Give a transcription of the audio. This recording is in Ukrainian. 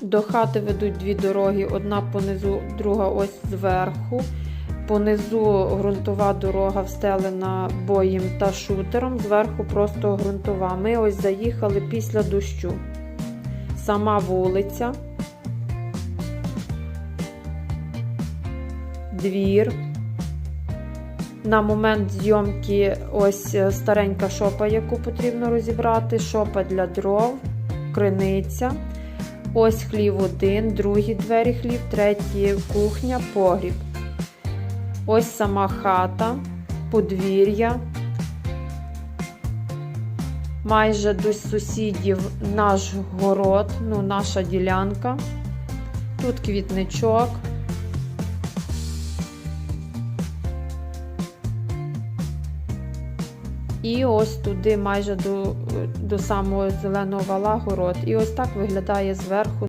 До хати ведуть дві дороги: одна понизу, друга ось зверху. Понизу ґрунтова дорога встелена боєм та шутером, зверху просто ґрунтова. Ми ось заїхали після дощу. Сама вулиця, двір. На момент зйомки ось старенька шопа, яку потрібно розібрати, шопа для дров, криниця. Ось хлів один, другі двері хлів, треті кухня, погріб. Ось сама хата, подвір'я. Майже до сусідів наш город, ну, наша ділянка. Тут квітничок. І ось туди майже до, до самого зеленого вала город. І ось так виглядає зверху